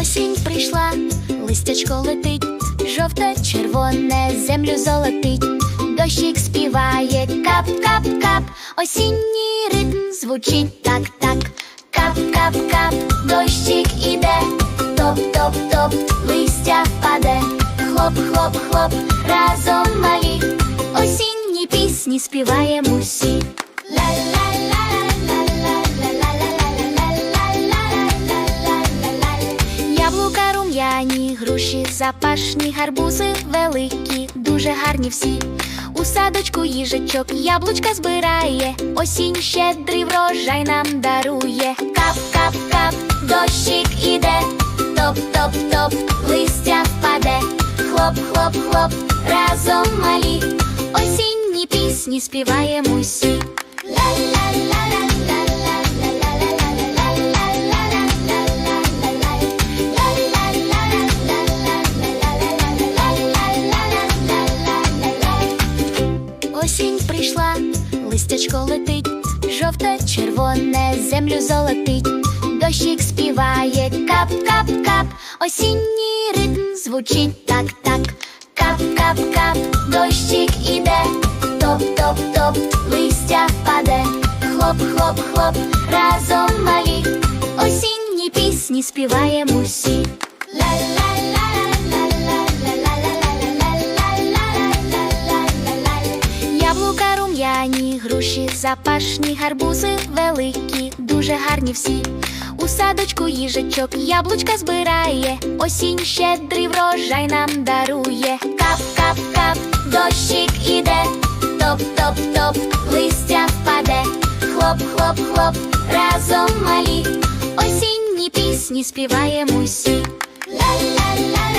Осінь прийшла, листячко летить, жовте, червоне, землю золотить, дощик співає кап, кап, кап, осінній ритм звучить так, так, кап, кап, кап, дощик іде, топ, топ, топ, листя впаде, хлоп, хлоп, хлоп, разом малі, осінні пісні співаємо усі. Рум'яні, груші запашні, гарбузи великі, дуже гарні всі. У садочку їжачок яблучка збирає, осінь щедрий врожай нам дарує. Кап, кап, кап, дощик іде, топ, топ, топ, листя впаде, хлоп, хлоп, хлоп, разом малі, осінні пісні співаємо усі. Осінь прийшла, листячко летить, жовте, червоне, землю золотить, дощик співає кап, кап, кап, осінній ритм звучить так, так, кап, кап, кап, дощик іде, топ, топ, топ, листя впаде, хлоп, хлоп, хлоп, разом малі, осінні пісні співаємо усі. Яблука рум'яні, груші запашні, гарбузи великі, дуже гарні всі. У садочку їжачок яблучка збирає, осінь щедрий врожай нам дарує. Кап, кап, кап, дощик іде, топ, топ, топ, листя впаде, хлоп, хлоп, хлоп, разом малі, осінні пісні співаємо усі. Ла-ла-ла.